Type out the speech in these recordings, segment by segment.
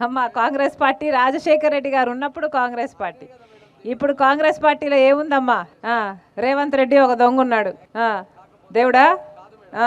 అమ్మ కాంగ్రెస్ పార్టీ రాజశేఖర్ రెడ్డి గారు ఉన్నప్పుడు కాంగ్రెస్ పార్టీ. ఇప్పుడు కాంగ్రెస్ పార్టీలో ఏముందమ్మా? రేవంత్ రెడ్డి ఒక దొంగ ఉన్నాడు ఆ, దేవుడా? ఆ,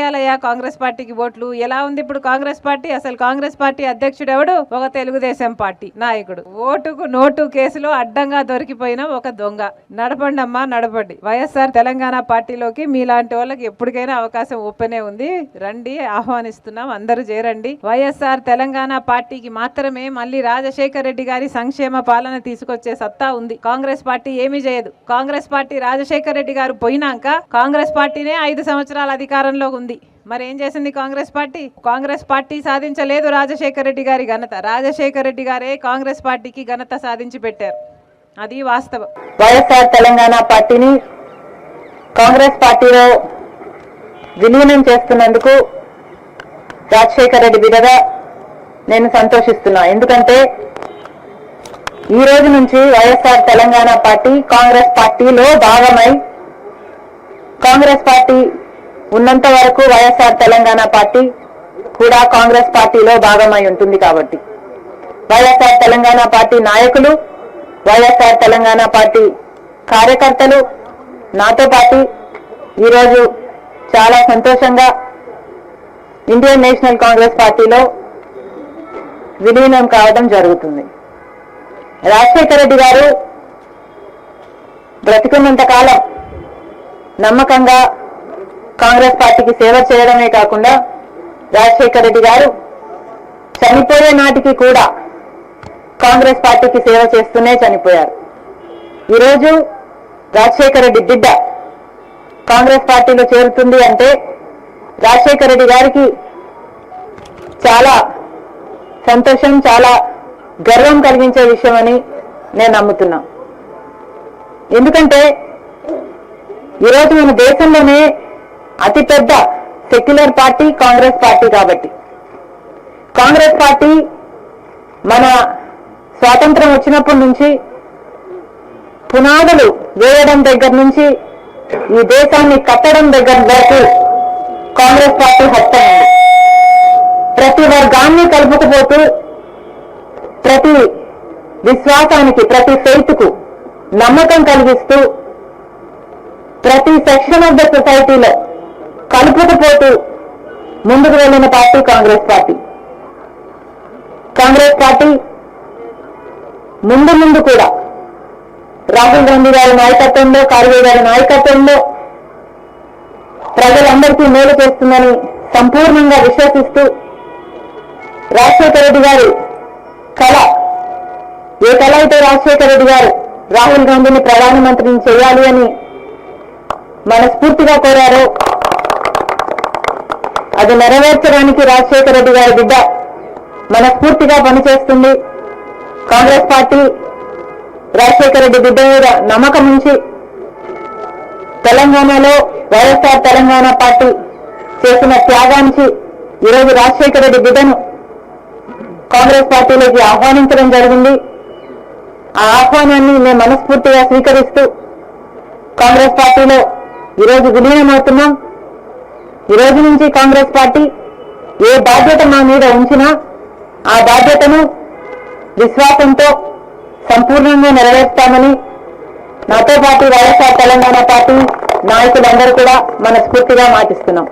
వేయాలయ్యా కాంగ్రెస్ పార్టీకి ఓట్లు? ఎలా ఉంది ఇప్పుడు కాంగ్రెస్ పార్టీ? అసలు కాంగ్రెస్ పార్టీ అధ్యక్షుడు ఎవడు ఒక తెలుగుదేశం పార్టీ నాయకుడు. ఓటుకు నోటు కేసులో అడ్డంగా దొరికిపోయిన ఒక దొంగ. నడపండి అమ్మా నడపండి. వైఎస్ఆర్ తెలంగాణ పార్టీలోకి మీలాంటి వాళ్ళకి ఎప్పటికైనా అవకాశం ఓపెనే ఉంది. రండి ఆహ్వానిస్తున్నాం. అందరూ చేరండి. వైఎస్ఆర్ తెలంగాణ పార్టీకి మాత్రమే మళ్ళీ రాజశేఖర్ రెడ్డి గారి సంక్షేమ పాలన తీసుకొచ్చే సత్తా ఉంది. కాంగ్రెస్ పార్టీ ఏమీ చేయదు. కాంగ్రెస్ పార్టీ రాజశేఖర్ రెడ్డి గారు పోయినాక కాంగ్రెస్ పార్టీనే ఐదు సంవత్సరాల అధికారంలో ఉంది. మరి ఏం చేసింది కాంగ్రెస్ పార్టీ? కాంగ్రెస్ పార్టీ సాధించలేదు రాజశేఖర్ రెడ్డి గారి ఘనత. రాజశేఖర రెడ్డి గారే కాంగ్రెస్ పార్టీకి ఘనత సాధించి పెట్టారు. అది వాస్తవం. వైఎస్ఆర్ తెలంగాణ పార్టీని కాంగ్రెస్ పార్టీలో విలీనం చేస్తున్నందుకు రాజశేఖర రెడ్డి బిడగా నేను సంతోషిస్తున్నా. ఎందుకంటే ఈ రోజు నుంచి వైఎస్ఆర్ తెలంగాణ పార్టీ కాంగ్రెస్ పార్టీలో భాగమై కాంగ్రెస్ పార్టీ ఉన్నంత వరకు వైఎస్ఆర్ తెలంగాణ పార్టీ కూడా కాంగ్రెస్ పార్టీలో భాగమై ఉంటుంది కాబట్టి. వైఎస్ఆర్ తెలంగాణ పార్టీ నాయకులు వైఎస్ఆర్ తెలంగాణ పార్టీ కార్యకర్తలు నాతో పాటు ఈరోజు చాలా సంతోషంగా ఇండియన్ నేషనల్ కాంగ్రెస్ పార్టీలో విలీనం కావడం జరుగుతుంది. రాజశేఖర రెడ్డి గారు బ్రతికున్నంత కాలం నమ్మకంగా కాంగ్రెస్ పార్టీకి సేవ చేయడమే కాకుండా రాజశేఖర రెడ్డి గారు చనిపోయే నాటికి కూడా కాంగ్రెస్ పార్టీకి సేవ చేస్తూనే చనిపోయారు. ఈరోజు రాజశేఖర రెడ్డి బిడ్డ కాంగ్రెస్ పార్టీలో చేరుతుంది అంటే రాజశేఖర రెడ్డి గారికి చాలా సంతోషం చాలా గర్వం కలిగించే విషయం అని నేను నమ్ముతున్నా. ఎందుకంటే ఈరోజు మన దేశంలోనే అతిపెద్ద సెక్యులర్ పార్టీ కాంగ్రెస్ పార్టీ కాబట్టి. కాంగ్రెస్ పార్టీ మన స్వాతంత్రం వచ్చినప్పటి నుంచి పునాదులు వేయడం దగ్గర నుంచి ఈ దేశాన్ని కట్టడం దగ్గర వరకు కాంగ్రెస్ పార్టీ హస్తం ప్రతి వర్గాన్ని కలుపుకుపోతూ ప్రతి విశ్వాసానికి ప్రతి ఫెయిత్కు నమ్మకం కలిగిస్తూ ప్రతి సెక్షన్ ఆఫ్ ద సొసైటీలో కలుపుకుపోతూ ముందుకు వెళ్ళిన party Congress party. Congress party ముందు ముందు కూడా రాహుల్ గాంధీ గారి నాయకత్వంలో కార్గే గారి నాయకత్వంలో ప్రజలందరికీ మేలు చేస్తుందని సంపూర్ణంగా విశ్వసిస్తూ రాజశేఖర రెడ్డి గారి కళ ఏ కళ అయితే రాజశేఖర రెడ్డి గారు రాహుల్ గాంధీని ప్రధానమంత్రిని చేయాలి అని మనస్ఫూర్తిగా కోరారో అది నెరవేర్చడానికి రాజశేఖర రెడ్డి గారి బిడ్డ మనస్ఫూర్తిగా పనిచేస్తుంది. కాంగ్రెస్ పార్టీ రాజశేఖర రెడ్డి బిడ్డ మీద నమ్మకం ఉంచి తెలంగాణలో వైఎస్ఆర్ తెలంగాణ పార్టీ చేసిన త్యాగానికి ఈరోజు రాజశేఖర రెడ్డి బిడ్డను కాంగ్రెస్ పార్టీలోకి ఆహ్వానించడం జరిగింది. ఆ ఆహ్వానాన్ని మేము మనస్ఫూర్తిగా స్వీకరిస్తూ కాంగ్రెస్ పార్టీలో ఈరోజు విలీనమవుతున్నాం. ఈ రోజు నుంచి కాంగ్రెస్ పార్టీ ఏ బాధ్యత మా మీద ఉంచినా ఆ బాధ్యతను విశ్వాసంతో సంపూర్ణంగా నెరవేర్స్తామని నాతో పాటు వైఎస్ఆర్ తెలంగాణ పార్టీ నాయకులందరూ కూడా మనస్ఫూర్తిగా మాటిస్తున్నాం.